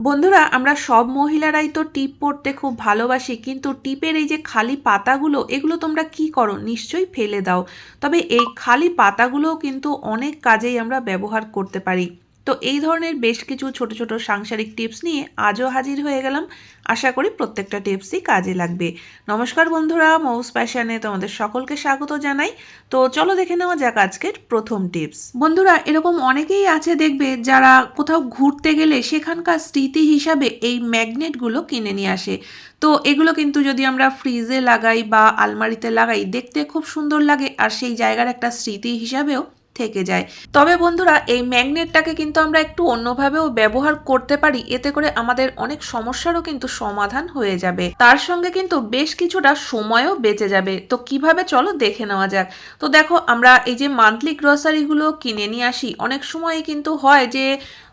বন্ধুরা, আমরা সব মহিলারাই তো টিপ পড়তে খুব ভালোবাসি, কিন্তু টিপের এই যে খালি পাতাগুলো, এগুলো তোমরা কি করো? নিশ্চয়ই ফেলে দাও। তবে এই খালি পাতাগুলোও কিন্তু অনেক কাজেই আমরা ব্যবহার করতে পারি। তো এই ধরনের বেশ কিছু ছোট ছোট সাংসারিক টিপস নিয়ে আজও হাজির হয়ে গেলাম। আশা করি প্রত্যেকটা টিপসই কাজে লাগবে। নমস্কার বন্ধুরা, মৌস প্যাশনে তোমাদের সকলকে স্বাগত জানাই। তো চলো দেখে নেওয়া যাক আজকের প্রথম টিপস। বন্ধুরা, এরকম অনেকেই আছে দেখবে যারা কোথাও ঘুরতে গেলে সেখানকার স্মৃতি হিসাবে এই ম্যাগনেটগুলো কিনে নিয়ে আসে। তো এগুলো কিন্তু যদি আমরা ফ্রিজে লাগাই বা আলমারিতে লাগাই, দেখতে খুব সুন্দর লাগে। আর সেই জায়গার একটা স্মৃতি হিসাবেও থেকে যায়। তবে বন্ধুরা, এই ম্যাগনেটটাকে কিন্তু আমরা একটু অন্যভাবেও ব্যবহার করতে পারি, এতে করে আমাদের অনেক সমস্যারও কিন্তু সমাধান হয়ে যাবে। তার সঙ্গে কিন্তু বেশ কিছুটা সময়ও বেঁচে যাবে। তো কীভাবে চলো দেখে নেওয়া যাক। তো দেখো, আমরা এই যে মান্থলি গ্রসারিগুলো কিনে নিয়ে আসি, অনেক সময় কিন্তু হয় যে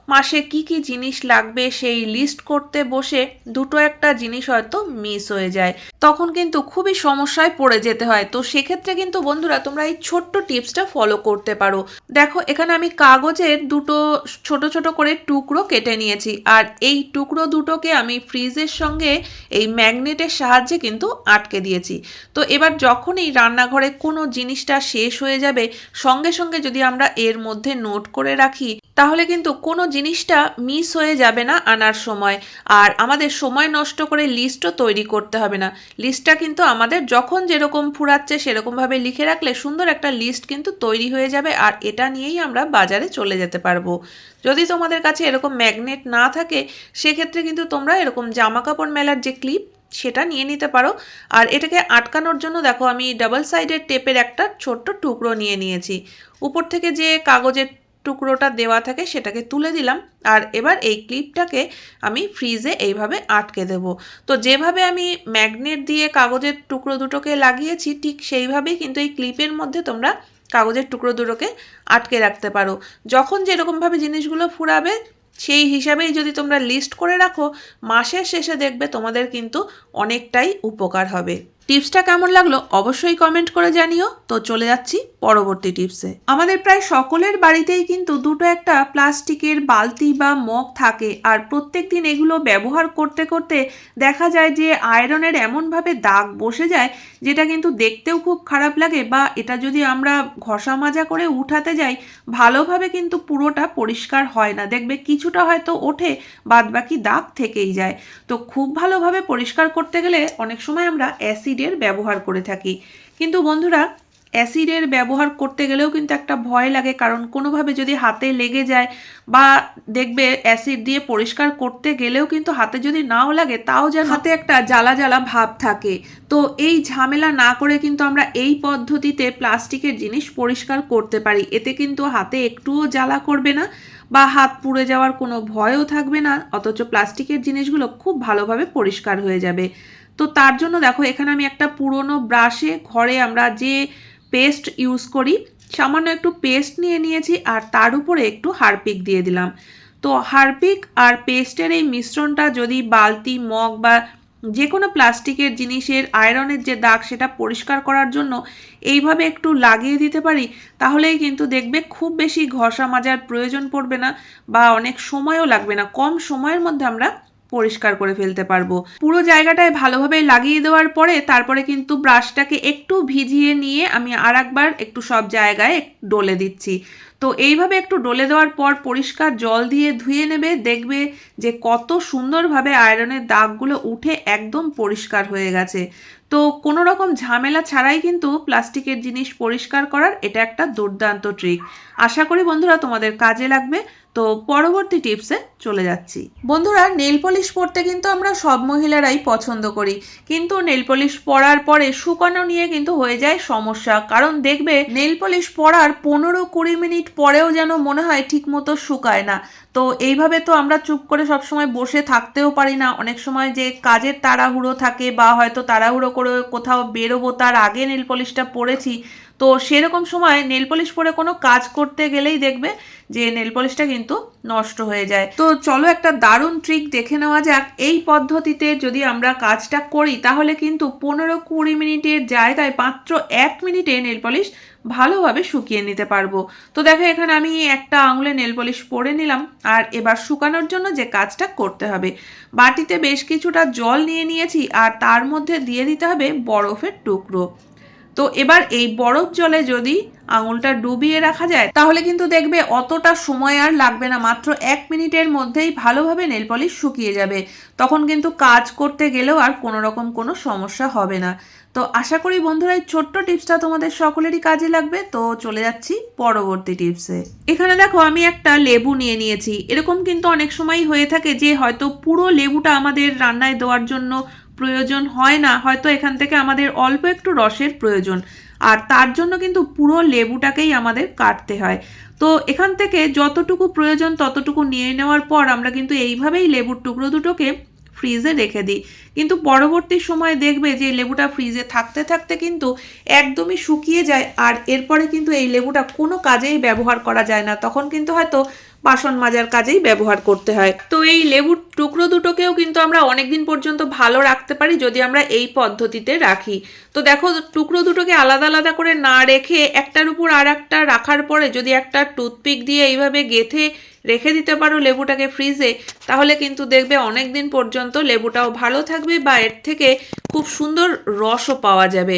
মাসে কি কি জিনিস লাগবে সেই লিস্ট করতে বসে দুটো একটা জিনিস হয়তো মিস হয়ে যায়। তখন কিন্তু খুবই সমস্যায় পড়ে যেতে হয়। তো সেক্ষেত্রে কিন্তু বন্ধুরা, তোমরা এই ছোট্ট টিপসটা ফলো করতে পারো। দেখো, এখানে আমি কাগজের দুটো ছোট ছোট করে টুকরো কেটে নিয়েছি। আর এই টুকরো দুটোকে আমি ফ্রিজের সঙ্গে এই ম্যাগনেটের সাহায্যে কিন্তু আটকে দিয়েছি। তো এবার যখনই রান্নাঘরে কোনো জিনিসটা শেষ হয়ে যাবে, সঙ্গে সঙ্গে যদি আমরা এর মধ্যে নোট করে রাখি, তাহলে কিন্তু কোনো জিনিসটা মিস হয়ে যাবে না আনার সময়। আর আমাদের সময় নষ্ট করে লিস্টও তৈরি করতে হবে না। লিস্টটা কিন্তু আমাদের যখন যেরকম ফুরাচ্ছে, সেরকমভাবে লিখে রাখলে সুন্দর একটা লিস্ট কিন্তু তৈরি হয়ে যাবে আর এটা নিয়েই আমরা বাজারে চলে যেতে পারব। যদি তোমাদের কাছে এরকম ম্যাগনেট না থাকে, সেক্ষেত্রে কিন্তু তোমরা এরকম জামা কাপড় মেলার যে ক্লিপ, সেটা নিয়ে নিতে পারো। আর এটাকে আটকানোর জন্য দেখো, আমি ডাবল সাইডের টেপের একটা ছোট্ট টুকরো নিয়ে নিয়েছি। উপর থেকে যে কাগজের টুকরোটা দেওয়া থাকে সেটাকে তুলে দিলাম। আর এবার এই ক্লিপটাকে আমি ফ্রিজে এইভাবে আটকে দেব। তো যেভাবে আমি ম্যাগনেট দিয়ে কাগজের টুকরো দুটোকে লাগিয়েছি, ঠিক সেইভাবেই কিন্তু এই ক্লিপের মধ্যে তোমরা কাগজের টুকরো দুটোকে আটকে রাখতে পারো। যখন যেরকমভাবে জিনিসগুলো ফুরাবে, সেই হিসাবেই যদি তোমরা লিস্ট করে রাখো, মাসের শেষে দেখবে তোমাদের কিন্তু অনেকটাই উপকার হবে। টিপসটা কেমন লাগল অবশ্যই কমেন্ট করে জানিও। তো চলে যাচ্ছি পরবর্তী টিপসে আমাদের প্রায় সকলের বাড়িতেই কিন্তু দুটো একটা প্লাস্টিকের বালতি বা মগ থাকে আর প্রত্যেক দিন এগুলো ব্যবহার করতে করতে দেখা যায় যে আয়রনের এমনভাবে দাগ বসে যায় যেটা কিন্তু দেখতেও খুব খারাপ লাগে বা এটা যদি আমরা ঘষা মাজা করে উঠাতে যাই, ভালোভাবে কিন্তু পুরোটা পরিষ্কার হয় না। দেখবে কিছুটা হয়তো ওঠে বাদ বাকি দাগ থেকেই যায়। তো খুব ভালোভাবে পরিষ্কার করতে গেলে অনেক সময় আমরা অ্যাসিডের ব্যবহার করে থাকি। কিন্তু বন্ধুরা, অ্যাসিডের ব্যবহার করতে গেলেও কিন্তু একটা ভয় লাগে, কারণ কোনোভাবে যদি হাতে লেগে যায় বা দেখবে অ্যাসিড দিয়ে পরিষ্কার করতে গেলেও কিন্তু হাতে যদি নাও লাগে, তাও যেন হাতে একটা জ্বালা জ্বালা ভাব থাকে। তো এই ঝামেলা না করে কিন্তু আমরা এই পদ্ধতিতে প্লাস্টিকের জিনিস পরিষ্কার করতে পারি। এতে কিন্তু হাতে একটুও জ্বালা করবে না বা হাত পুড়ে যাওয়ার কোনো ভয়ও থাকবে না, অথচ প্লাস্টিকের জিনিসগুলো খুব ভালোভাবে পরিষ্কার হয়ে যাবে। তো তার জন্য দেখো, এখানে আমি একটা পুরনো ব্রাশে ঘরে আমরা যে পেস্ট ইউজ করি, সামান্য একটু পেস্ট নিয়ে নিয়েছি আর তার উপরে একটু হারপিক দিয়ে দিলাম। তো হারপিক আর পেস্টের এই মিশ্রণটা যদি বালতি, মগ বা যে কোনো প্লাস্টিকের জিনিসের আয়রনের যে দাগ সেটা পরিষ্কার করার জন্য এইভাবে একটু লাগিয়ে দিতে পারি, তাহলেই কিন্তু দেখবে খুব বেশি ঘষা মাজার প্রয়োজন পড়বে না বা অনেক সময়ও লাগবে না। কম সময়ের মধ্যে আমরা পরিষ্কার করে ফেলতে পারব। পুরো জায়গাটায় ভালোভাবে লাগিয়ে দেওয়ার পরে তারপরে কিন্তু ব্রাশটাকে একটু ভিজিয়ে নিয়ে আমি আর একবার একটু সব জায়গায় ডলে দিচ্ছি। তো এইভাবে একটু ডলে দেওয়ার পর পরিষ্কার জল দিয়ে ধুয়ে নেবে, দেখবে যে কত সুন্দরভাবে আয়রনের দাগগুলো উঠে একদম পরিষ্কার হয়ে গেছে। তো কোনো রকম ঝামেলা ছাড়াই কিন্তু প্লাস্টিকের জিনিস পরিষ্কার করার এটা একটা দুর্দান্ত ট্রিক আশা করি বন্ধুরা তোমাদের কাজে লাগবে। তো পরবর্তী টিপসে চলে যাচ্ছি। বন্ধুরা, নেল পলিশ পরতে কিন্তু আমরা সব মহিলারাই পছন্দ করি। কিন্তু নেল পলিশ পরার পরে শুকানো নিয়ে কিন্তু হয়ে যায় সমস্যা। কারণ দেখবে, নেল পলিশ পরার পনেরো কুড়ি মিনিট পরেও যেন মনে হয় ঠিক মতো শুকায় না। তো এইভাবে তো আমরা চুপ করে সবসময় বসে থাকতেও পারি না। অনেক সময় যে কাজের তাড়াহুড়ো থাকে বা হয়তো তাড়াহুড়ো করে কোথাও বেরোবো, তার আগে নেল পলিশটা পরেছি। তো সেরকম সময় নেল পলিশ পরে কোনো কাজ করতে গেলেই দেখবে যে নেল পলিশটা কিন্তু নষ্ট হয়ে যায়। তো চলো একটা দারুণ ট্রিক দেখে নেওয়া যাক। এই পদ্ধতিতে যদি আমরা কাজটা করি, তাহলে কিন্তু পনেরো কুড়ি মিনিটের জায়গায় মাত্র এক মিনিটে নেল পলিশ ভালোভাবে শুকিয়ে নিতে পারব। তো দেখো, এখানে আমি একটা আঙুলে নেল পলিশ পরে নিলাম, আর এবার শুকানোর জন্য যে কাজটা করতে হবে, বাটিতে বেশ কিছুটা জল নিয়ে নিয়েছি, আর তার মধ্যে দিয়ে দিতে হবে বরফের টুকরো। তো এবার এই বরফ জলে যদি আঙুলটা ডুবিয়ে রাখা যায়, তাহলে কিন্তু দেখবে অতটা সময় আর লাগবে না, মাত্র এক মিনিটের মধ্যেই ভালোভাবে নেল পলিশ শুকিয়ে যাবে। তখন কিন্তু কাজ করতে গেলেও আর কোনো রকম কোনো সমস্যা হবে না। তো আশা করি বন্ধুরা এই ছোট্ট টিপসটা তোমাদের সকলেরই কাজে লাগবে। তো চলে যাচ্ছি পরবর্তী টিপসে। এখানে দেখো আমি একটা লেবু নিয়ে নিয়েছি। এরকম কিন্তু অনেক সময় হয়ে থাকে যে হয়তো পুরো লেবুটা আমাদের রান্নায় দেওয়ার জন্য প্রয়োজন হয় না, হয়তো এখান থেকে আমাদের অল্প একটু রসের প্রয়োজন। আর তার জন্য কিন্তু পুরো লেবুটাকেই আমাদের কাটতে হয়। তো এখান থেকে যতটুকু প্রয়োজন ততটুকু নিয়ে নেওয়ার পর আমরা কিন্তু এইভাবেই লেবুর টুকরো দুটোকে ফ্রিজে রেখে দিই। কিন্তু পরবর্তী সময় দেখবে যে লেবুটা ফ্রিজে থাকতে থাকতে কিন্তু একদমই শুকিয়ে যায়। আর এরপরে কিন্তু এই লেবুটা কোনো কাজেই ব্যবহার করা যায় না। তখন কিন্তু হয়তো বাসন মাজার কাজেই ব্যবহার করতে হয়। তো এই লেবুর টুকরো দুটোকেও কিন্তু আমরা অনেকদিন পর্যন্ত ভালো রাখতে পারি যদি আমরা এই পদ্ধতিতে রাখি। তো দেখো, টুকরো দুটোকে আলাদা আলাদা করে না রেখে একটার উপর আর একটা রাখার পরে যদি একটা টুথপিক দিয়ে এইভাবে গেথে রেখে দিতে পারো লেবুটাকে ফ্রিজে, তাহলে কিন্তু দেখবে অনেক দিন পর্যন্ত লেবুটাও ভালো থাকবে বা এর থেকে খুব সুন্দর রসও পাওয়া যাবে।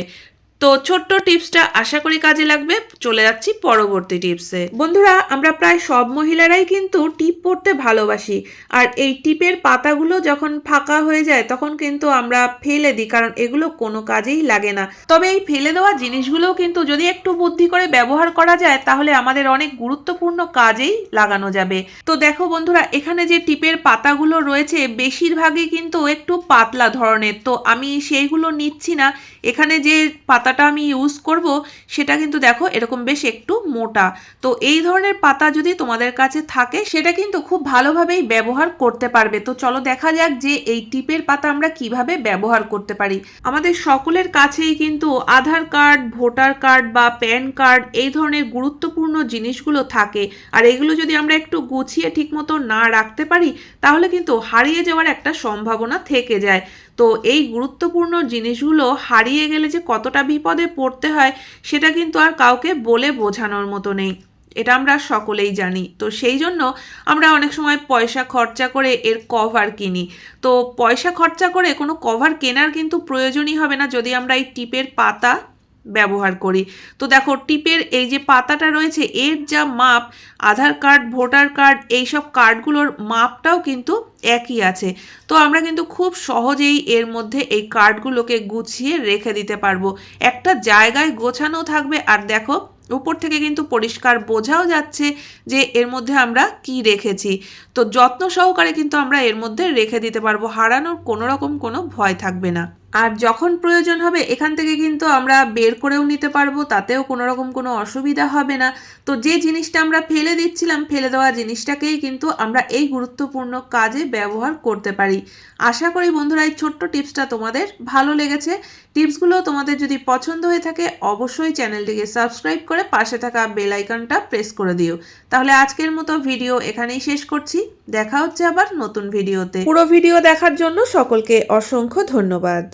তো ছোট্ট টিপসটা আশা করি কাজে লাগবে। চলে যাচ্ছি পরবর্তী টিপসে। বন্ধুরা, আমরা প্রায় সব মহিলারাই কিন্তু টিপ পড়তে ভালোবাসি। আর এই টিপের পাতাগুলো যখন ফাঁকা হয়ে যায়, তখন কিন্তু আমরা ফেলে দিই, কারণ এগুলো কোনো কাজেই লাগে না। তবে এই ফেলে দেওয়া জিনিসগুলোও কিন্তু যদি একটু বুদ্ধি করে ব্যবহার করা যায়, তাহলে আমাদের অনেক গুরুত্বপূর্ণ কাজেই লাগানো যাবে। তো দেখো বন্ধুরা, এখানে যে টিপের পাতাগুলো রয়েছে, বেশিরভাগই কিন্তু একটু পাতলা ধরনের। তো আমি সেইগুলো নিচ্ছি না। এখানে যে পাতাটা আমি ইউজ করব, সেটা কিন্তু দেখো এরকম বেশ একটু মোটা। তো এই ধরনের পাতা যদি তোমাদের কাছে থাকে, সেটা কিন্তু খুব ভালোভাবেই ব্যবহার করতে পারবে। তো চলো দেখা যাক যে এই টিপের পাতা আমরা কীভাবে ব্যবহার করতে পারি। আমাদের সকলের কাছেই কিন্তু আধার কার্ড, ভোটার কার্ড বা প্যান কার্ড এই ধরনের গুরুত্বপূর্ণ জিনিসগুলো থাকে। আর এগুলো যদি আমরা একটু গুছিয়ে ঠিকমতো না রাখতে পারি, তাহলে কিন্তু হারিয়ে যাওয়ার একটা সম্ভাবনা থেকে যায়। তো এই গুরুত্বপূর্ণ জিনিসগুলো হারিয়ে গেলে যে কতটা বিপদে পড়তে হয়, সেটা কিন্তু আর কাউকে বলে বোঝানোর মতো নেই। এটা আমরা সকলেই জানি। তো সেই জন্য আমরা অনেক সময় পয়সা খরচা করে এর কভার কিনি। তো পয়সা খরচা করে কোনো কভার কেনার কিন্তু প্রয়োজনই হবে না যদি আমরা এই টিপের পাতা ব্যবহার করি। তো দেখো, টিপের এই যে পাতাটা রয়েছে, এর যা মাপ, আধার কার্ড, ভোটার কার্ড এইসব কার্ডগুলোর মাপটাও কিন্তু একই আছে। তো আমরা কিন্তু খুব সহজেই এর মধ্যে এই কার্ডগুলোকে গুছিয়ে রেখে দিতে পারব। একটা জায়গায় গোছানো থাকবে, আর দেখো, উপর থেকে কিন্তু পরিষ্কার বোঝাও যাচ্ছে যে এর মধ্যে আমরা কি রেখেছি। তো যত্ন সহকারে কিন্তু আমরা এর মধ্যে রেখে দিতে পারব, হারানোর কোনো রকম কোনো ভয় থাকবে না। আর যখন প্রয়োজন হবে, এখান থেকে কিন্তু আমরা বের করেও নিতে পারব, তাতেও কোনো রকম কোনো অসুবিধা হবে না। তো যে জিনিসটা আমরা ফেলে দিচ্ছিলাম, ফেলে দেওয়া জিনিসটাকেই কিন্তু আমরা এই গুরুত্বপূর্ণ কাজে ব্যবহার করতে পারি। আশা করি বন্ধুরা, এই ছোট্ট টিপসটা তোমাদের ভালো লেগেছে। টিপসগুলো তোমাদের যদি পছন্দ হয়ে থাকে, অবশ্যই চ্যানেলটিকে সাবস্ক্রাইব করে পাশে থাকা বেল আইকনটা প্রেস করে দিও। তাহলে আজকের মতো ভিডিও এখানেই শেষ করছি। দেখা হচ্ছে আবার নতুন ভিডিওতে। পুরো ভিডিও দেখার জন্য সকলকে অসংখ্য ধন্যবাদ।